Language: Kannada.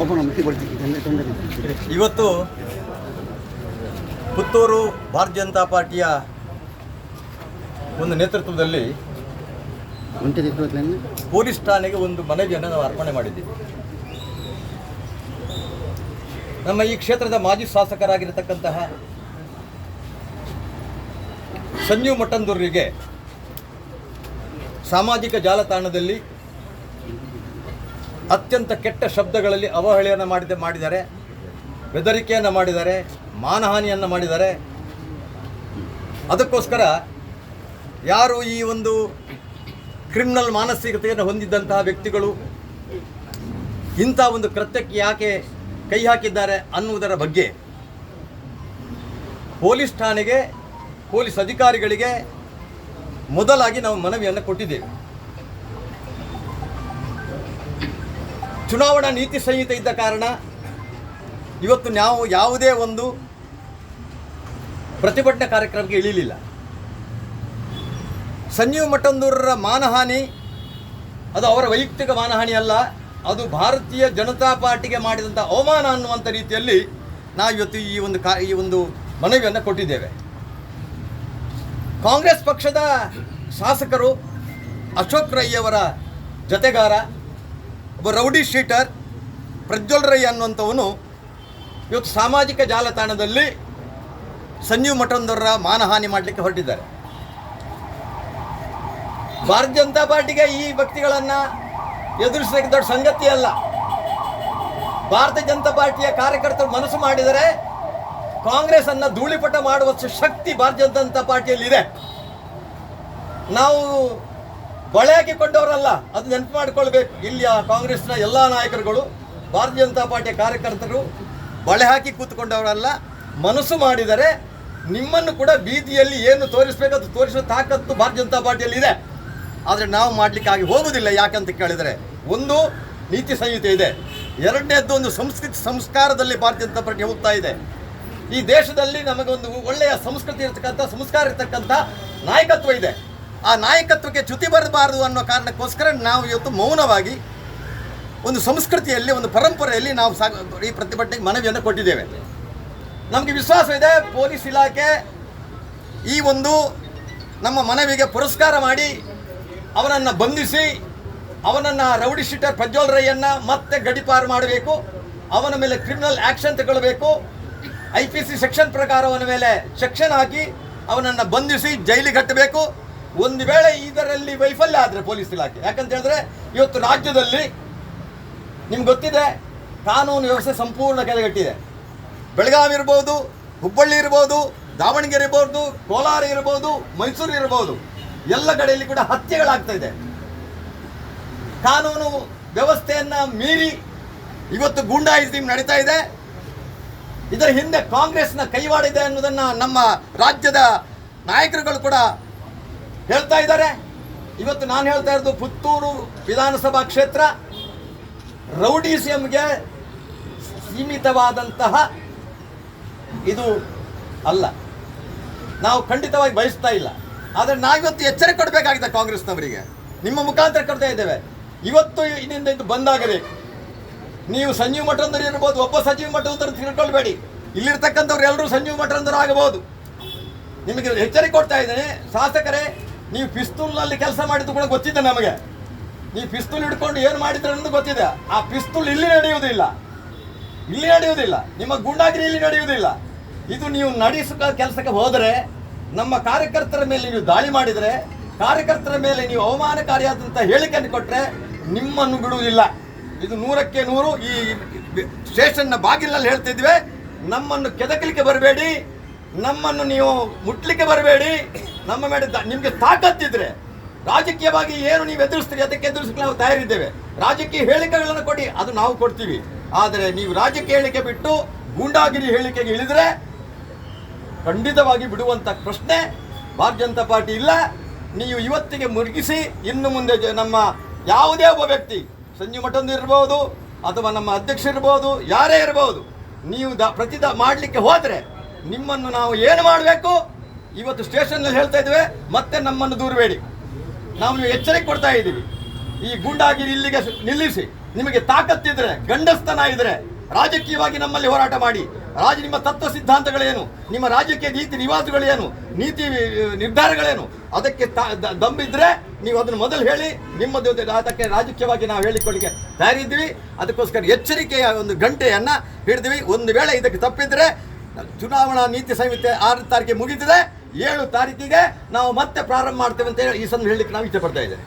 ಒಬ್ಬನ ತೊಂದರೆ ಇವತ್ತು ಪುತ್ತೂರು ಭಾರತೀಯ ಜನತಾ ಪಾರ್ಟಿಯ ಒಂದು ನೇತೃತ್ವದಲ್ಲಿ ಪೊಲೀಸ್ ಠಾಣೆಗೆ ಒಂದು ಮನವಿಯನ್ನು ನಾವು ಅರ್ಪಣೆ ಮಾಡಿದ್ದೀವಿ. ನಮ್ಮ ಈ ಕ್ಷೇತ್ರದ ಮಾಜಿ ಶಾಸಕರಾಗಿರತಕ್ಕಂತಹ ಸಂಜೀವ್ ಮಠಂದೂರಿಗೆ ಸಾಮಾಜಿಕ ಜಾಲತಾಣದಲ್ಲಿ ಅತ್ಯಂತ ಕೆಟ್ಟ ಶಬ್ದಗಳಲ್ಲಿ ಅವಹೇಳನ ಮಾಡಿದ ಮಾಡಿದ್ದಾರೆ ಬೆದರಿಕೆಯನ್ನು ಮಾಡಿದ್ದಾರೆ ಮಾನಹಾನಿಯನ್ನು ಮಾಡಿದ್ದಾರೆ ಅದಕ್ಕೋಸ್ಕರ ಯಾರು ಈ ಒಂದು ಕ್ರಿಮಿನಲ್ ಮಾನಸಿಕತೆಯನ್ನು ಹೊಂದಿದ್ದಂತಹ ವ್ಯಕ್ತಿಗಳು ಇಂಥ ಒಂದು ಕೃತ್ಯಕ್ಕೆ ಯಾಕೆ ಕೈ ಹಾಕಿದ್ದಾರೆ ಅನ್ನುವುದರ ಬಗ್ಗೆ ಪೊಲೀಸ್ ಠಾಣೆಗೆ, ಪೊಲೀಸ್ ಅಧಿಕಾರಿಗಳಿಗೆ ಮೊದಲಾಗಿ ನಾವು ಮನವಿಯನ್ನು ಕೊಟ್ಟಿದ್ದೇವೆ. ಚುನಾವಣಾ ನೀತಿ ಸಂಹಿತೆ ಇದ್ದ ಕಾರಣ ಇವತ್ತು ನಾವು ಯಾವುದೇ ಒಂದು ಪ್ರತಿಭಟನೆ ಕಾರ್ಯಕ್ರಮಕ್ಕೆ ಇಳಿಲಿಲ್ಲ. ಸಂಜೀವ್ ಮಠಂದೂರರ ಮಾನಹಾನಿ, ಅದು ಅವರ ವೈಯಕ್ತಿಕ ಮಾನಹಾನಿ ಅಲ್ಲ, ಅದು ಭಾರತೀಯ ಜನತಾ ಪಾರ್ಟಿಗೆ ಮಾಡಿದಂಥ ಅವಮಾನ ಅನ್ನುವಂಥ ರೀತಿಯಲ್ಲಿ ನಾವು ಇವತ್ತು ಈ ಒಂದು ಕಾ, ಈ ಒಂದು ಮನವಿಯನ್ನು ಕೊಟ್ಟಿದ್ದೇವೆ. ಕಾಂಗ್ರೆಸ್ ಪಕ್ಷದ ಶಾಸಕರು ಅಶೋಕ್ ರೈಯವರ ಜತೆಗಾರ ಒಬ್ಬ ರೌಡಿ ಶೀಟರ್ ಪ್ರಜ್ವಲ್ ರೈ ಅನ್ನುವಂಥವನು ಇವತ್ತು ಸಾಮಾಜಿಕ ಜಾಲತಾಣದಲ್ಲಿ ಸಂಜೀವ್ ಮಠಂದವರ ಮಾನಹಾನಿ ಮಾಡಲಿಕ್ಕೆ ಹೊರಟಿದ್ದಾರೆ. ಭಾರತೀಯ ಜನತಾ ಪಾರ್ಟಿಗೆ ಈ ವ್ಯಕ್ತಿಗಳನ್ನು ಎದುರಿಸಲಿಕ್ಕೆ ದೊಡ್ಡ ಸಂಗತಿ ಅಲ್ಲ. ಭಾರತೀಯ ಜನತಾ ಪಾರ್ಟಿಯ ಕಾರ್ಯಕರ್ತರು ಮನಸ್ಸು ಮಾಡಿದರೆ ಕಾಂಗ್ರೆಸ್ ಅನ್ನು ಧೂಳಿಪಟ ಮಾಡುವಷ್ಟು ಶಕ್ತಿ ಭಾರತೀಯ ಜನತಾ ಪಾರ್ಟಿಯಲ್ಲಿ ಇದೆ ನಾವು ಬಳೆ ಹಾಕಿಕೊಂಡವರಲ್ಲ ಅದು ನೆನಪು ಮಾಡಿಕೊಳ್ಬೇಕು. ಇಲ್ಲಿಯ ಕಾಂಗ್ರೆಸ್ನ ಎಲ್ಲ ನಾಯಕರುಗಳು, ಭಾರತೀಯ ಜನತಾ ಪಾರ್ಟಿಯ ಕಾರ್ಯಕರ್ತರು ಬಳೆ ಹಾಕಿ ಕೂತ್ಕೊಂಡವರಲ್ಲ, ಮನಸ್ಸು ಮಾಡಿದರೆ ನಿಮ್ಮನ್ನು ಕೂಡ ಬೀದಿಯಲ್ಲಿ ಏನು ತೋರಿಸಬೇಕು ಅದು ತೋರಿಸೋ ತಾಕತ್ತು ಭಾರತೀಯ ಜನತಾ ಪಾರ್ಟಿಯಲ್ಲಿ ಇದೆ. ಆದರೆ ನಾವು ಮಾಡಲಿಕ್ಕೆ ಆಗಿ ಹೋಗುವುದಿಲ್ಲ, ಯಾಕಂತ ಕೇಳಿದರೆ. ಒಂದು, ನೀತಿ ಸಂಹಿತೆ ಇದೆ. ಎರಡನೇದ್ದು ಒಂದು ಸಂಸ್ಕೃತಿ ಸಂಸ್ಕಾರದಲ್ಲಿ ಭಾರತೀಯ ಜನತಾ ಪಾರ್ಟಿ ಹೋಗ್ತಾ ಇದೆ. ಈ ದೇಶದಲ್ಲಿ ನಮಗೊಂದು ಒಳ್ಳೆಯ ಸಂಸ್ಕೃತಿ ಇರತಕ್ಕಂಥ, ಸಂಸ್ಕಾರ ಇರತಕ್ಕಂಥ ನಾಯಕತ್ವ ಇದೆ. ಆ ನಾಯಕತ್ವಕ್ಕೆ ಚ್ಯುತಿ ಬರಬಾರದು ಅನ್ನೋ ಕಾರಣಕ್ಕೋಸ್ಕರ ನಾವು ಇವತ್ತು ಮೌನವಾಗಿ ಒಂದು ಸಂಸ್ಕೃತಿಯಲ್ಲಿ, ಒಂದು ಪರಂಪರೆಯಲ್ಲಿ ನಾವು ಸಾಗ, ಈ ಪ್ರತಿಭಟನೆಗೆ ಮನವಿಯನ್ನು ಕೊಟ್ಟಿದ್ದೇವೆ. ನಮಗೆ ವಿಶ್ವಾಸ ಇದೆ, ಪೊಲೀಸ್ ಇಲಾಖೆ ಈ ಒಂದು ನಮ್ಮ ಮನವಿಗೆ ಪುರಸ್ಕಾರ ಮಾಡಿ ಅವನನ್ನು ಬಂಧಿಸಿ, ಅವನನ್ನು ರೌಡಿ ಶೀಟರ್ ಪ್ರಜ್ವಲ್ ರೈಯನ್ನು ಮತ್ತೆ ಗಡಿಪಾರು ಮಾಡಬೇಕು, ಅವನ ಮೇಲೆ ಕ್ರಿಮಿನಲ್ ಆ್ಯಕ್ಷನ್ ತಗೊಳ್ಬೇಕು, ಐ ಪಿ ಸಿ ಸೆಕ್ಷನ್ ಪ್ರಕಾರ ಅವನ ಮೇಲೆ ಸೆಕ್ಷನ್ ಹಾಕಿ ಅವನನ್ನು ಬಂಧಿಸಿ ಜೈಲಿಗೆ ಕಟ್ಟಬೇಕು. ಒಂದು ವೇಳೆ ಇದರಲ್ಲಿ ವೈಫಲ್ಯ ಆದರೆ ಪೊಲೀಸ್ ಇಲಾಖೆ. ಯಾಕಂತ ಹೇಳಿದ್ರೆ, ಇವತ್ತು ರಾಜ್ಯದಲ್ಲಿ ನಿಮ್ಗೆ ಗೊತ್ತಿದೆ, ಕಾನೂನು ವ್ಯವಸ್ಥೆ ಸಂಪೂರ್ಣ ಕೆಳಗಟ್ಟಿದೆ. ಬೆಳಗಾವಿ ಇರ್ಬೋದು, ಹುಬ್ಬಳ್ಳಿ ಇರ್ಬೋದು, ದಾವಣಗೆರೆ ಇರ್ಬೋದು, ಕೋಲಾರ ಇರ್ಬೋದು, ಮೈಸೂರು ಇರ್ಬೋದು, ಎಲ್ಲ ಕಡೆಯಲ್ಲಿ ಕೂಡ ಹತ್ಯೆಗಳಾಗ್ತಾ ಇದೆ. ಕಾನೂನು ವ್ಯವಸ್ಥೆಯನ್ನು ಮೀರಿ ಇವತ್ತು ಗೂಂಡಾಯಿಸಿ ನಡೀತಾ ಇದೆ. ಇದರ ಹಿಂದೆ ಕಾಂಗ್ರೆಸ್ನ ಕೈವಾಡಿದೆ ಅನ್ನೋದನ್ನು ಅನ್ನೋದನ್ನ ನಮ್ಮ ರಾಜ್ಯದ ನಾಯಕರುಗಳು ಕೂಡ ಹೇಳ್ತಾ ಇದ್ದಾರೆ. ಇವತ್ತು ನಾನು ಹೇಳ್ತಾ ಇರೋದು ಪುತ್ತೂರು ವಿಧಾನಸಭಾ ಕ್ಷೇತ್ರ ರೌಡಿಸಿಯಂಗೆ ಸೀಮಿತವಾದಂತಹ ಇದು ಅಲ್ಲ. ನಾವು ಖಂಡಿತವಾಗಿ ಬಯಸ್ತಾ ಇಲ್ಲ. ಆದರೆ ನಾವಿವತ್ತು ಎಚ್ಚರಿಕೆ ಕೊಡಬೇಕಾಗಿದೆ ಕಾಂಗ್ರೆಸ್ನವರಿಗೆ. ನಿಮ್ಮ ಮುಖಾಂತರ ಕೊಡ್ತಾ ಇದ್ದೇವೆ. ಇವತ್ತು ಇದರಿಂದ ಇದು ಬಂದಾಗಲಿ, ನೀವು ಸಂಜೀವ್ ಮಠಂದರು ಇರ್ಬೋದು, ಒಬ್ಬ ಸಂಜೀವ್ ಅಂತ ತಿಳ್ಕೊಳ್ಬೇಡಿ. ಇಲ್ಲಿರ್ತಕ್ಕಂಥವ್ರು ಎಲ್ಲರೂ ಸಂಜೀವ್ ಮಠಂದರು ಆಗಬಹುದು. ನಿಮಗೆ ಎಚ್ಚರಿಕೆ ಕೊಡ್ತಾ ಇದ್ದೇನೆ. ಶಾಸಕರೇ ನೀವು ಪಿಸ್ತೂಲ್ನಲ್ಲಿ ಕೆಲಸ ಮಾಡಿದ್ದು ಕೂಡ ಗೊತ್ತಿದೆ ನಮಗೆ. ನೀವು ಪಿಸ್ತೂಲ್ ಹಿಡ್ಕೊಂಡು ಏನು ಮಾಡಿದ್ರೆ ಅನ್ನೋದು ಗೊತ್ತಿದೆ. ಆ ಪಿಸ್ತೂಲ್ ಇಲ್ಲಿ ನಡೆಯುವುದಿಲ್ಲ. ಇಲ್ಲಿ ನಡೆಯುವುದಿಲ್ಲ. ನಿಮ್ಮ ಗೂಂಡಾಗಿರಿ ಇಲ್ಲಿ ನಡೆಯುವುದಿಲ್ಲ. ಇದು ನೀವು ನಡೆಸುವ ಕೆಲಸಕ್ಕೆ ಹೋದರೆ, ನಮ್ಮ ಕಾರ್ಯಕರ್ತರ ಮೇಲೆ ನೀವು ದಾಳಿ ಮಾಡಿದರೆ, ಕಾರ್ಯಕರ್ತರ ಮೇಲೆ ನೀವು ಅವಮಾನಕಾರಿಯಾದಂಥ ಹೇಳಿಕೆಯನ್ನು ಕೊಟ್ಟರೆ ನಿಮ್ಮನ್ನು ಬಿಡುವುದಿಲ್ಲ. ಇದು ನೂರಕ್ಕೆ ನೂರು, ಈ ಸ್ಟೇಷನ್ನ ಬಾಗಿಲಲ್ಲಿ ಹೇಳ್ತಿದ್ವಿ. ನಮ್ಮನ್ನು ಕೆದಕಲಿಕ್ಕೆ ಬರಬೇಡಿ. ನಮ್ಮನ್ನು ನೀವು ಮುಟ್ಲಿಕ್ಕೆ ಬರಬೇಡಿ. ನಮ್ಮ ಮೇಲೆ ನಿಮಗೆ ತಾಕತ್ತಿದ್ರೆ ರಾಜಕೀಯವಾಗಿ ಏನು ನೀವು ಎದುರಿಸ್ತೀರಿ, ಅದಕ್ಕೆ ಎದುರಿಸಲಿಕ್ಕೆ ನಾವು ತಯಾರಿದ್ದೇವೆ. ರಾಜಕೀಯ ಹೇಳಿಕೆಗಳನ್ನು ಕೊಡಿ, ಅದು ನಾವು ಕೊಡ್ತೀವಿ. ಆದರೆ ನೀವು ರಾಜಕೀಯ ಹೇಳಿಕೆ ಬಿಟ್ಟು ಗೂಂಡಾಗಿರಿ ಹೇಳಿಕೆಗೆ ಇಳಿದರೆ ಖಂಡಿತವಾಗಿ ಬಿಡುವಂಥ ಪ್ರಶ್ನೆ ಭಾರತೀಯ ಜನತಾ ಪಾರ್ಟಿ ಇಲ್ಲ. ನೀವು ಇವತ್ತಿಗೆ ಮುರುಗಿಸಿ, ಇನ್ನು ಮುಂದೆ ನಮ್ಮ ಯಾವುದೇ ಒಬ್ಬ ವ್ಯಕ್ತಿ, ಸಂಜು ಮಠಂದು ಇರ್ಬೋದು, ಅಥವಾ ನಮ್ಮ ಅಧ್ಯಕ್ಷ ಇರ್ಬೋದು, ಯಾರೇ ಇರ್ಬೋದು, ನೀವು ದ ಪ್ರತಿದ ಮಾಡಲಿಕ್ಕೆ ಹೋದರೆ ನಿಮ್ಮನ್ನು ನಾವು ಏನು ಮಾಡಬೇಕು? ಇವತ್ತು ಸ್ಟೇಷನ್ನಲ್ಲಿ ಹೇಳ್ತಾ ಇದ್ದೇವೆ, ಮತ್ತೆ ನಮ್ಮನ್ನು ದೂರಬೇಡಿ. ನಾವು ನೀವು ಎಚ್ಚರಿಕೆ ಕೊಡ್ತಾ ಇದ್ದೀವಿ. ಈ ಗೂಂಡಾಗಿರಿ ಇಲ್ಲಿಗೆ ನಿಲ್ಲಿಸಿ. ನಿಮಗೆ ತಾಕತ್ತಿದ್ರೆ ಗಂಡಸ್ತನ ಇದ್ರೆ ರಾಜಕೀಯವಾಗಿ ನಮ್ಮಲ್ಲಿ ಹೋರಾಟ ಮಾಡಿ. ರಾಜ, ನಿಮ್ಮ ತತ್ವ ಸಿದ್ಧಾಂತಗಳೇನು? ನಿಮ್ಮ ರಾಜಕೀಯ ನೀತಿ ನಿವಾಸಗಳೇನು? ನೀತಿ ನಿರ್ಧಾರಗಳೇನು? ಅದಕ್ಕೆ ದಂಬಿದ್ರೆ ನೀವು ಅದನ್ನು ಮೊದಲು ಹೇಳಿ ನಿಮ್ಮದು ಅದಕ್ಕೆ ರಾಜಕೀಯವಾಗಿ ನಾವು ಹೇಳಿಕೊಳ್ಳಿಕ್ಕೆ ತಯಾರಿದ್ದೀವಿ ಅದಕ್ಕೋಸ್ಕರ ಎಚ್ಚರಿಕೆಯ ಒಂದು ಗಂಟೆಯನ್ನ ಹಿಡಿದ್ವಿ. ಒಂದು ವೇಳೆ ಇದಕ್ಕೆ ತಪ್ಪಿದ್ರೆ, ಚುನಾವಣಾ ನೀತಿ ಸಂಹಿತೆ ಆರು ತಾರೀಕಿಗೆ ಮುಗಿದಿದೆ. ಏಳು ತಾರೀಕಿಗೆ ನಾವು ಮತ್ತೆ ಪ್ರಾರಂಭ ಮಾಡ್ತೇವೆ ಅಂತ ಹೇಳಿ ಈ ಸಂದರ್ಭ ಹೇಳಲಿಕ್ಕೆ ನಾವು ಇಷ್ಟಪಡ್ತಾ ಇದ್ದೇವೆ.